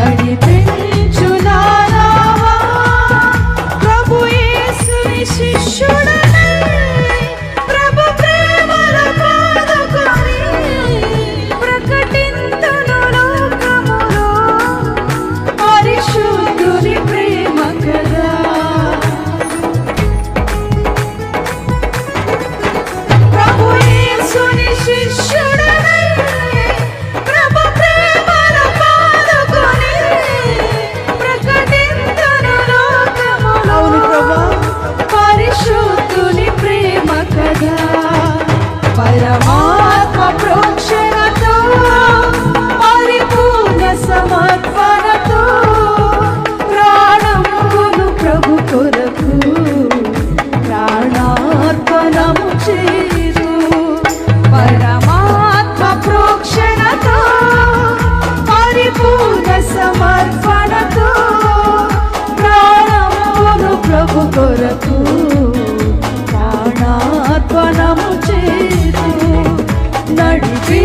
தடிப்பே పరమాత్మోక్షణతో పరిపూర్ణ సమర్పణతో ప్రాణమును ప్రభు కొరకు ప్రాణాత్మనము చేతు నడిపి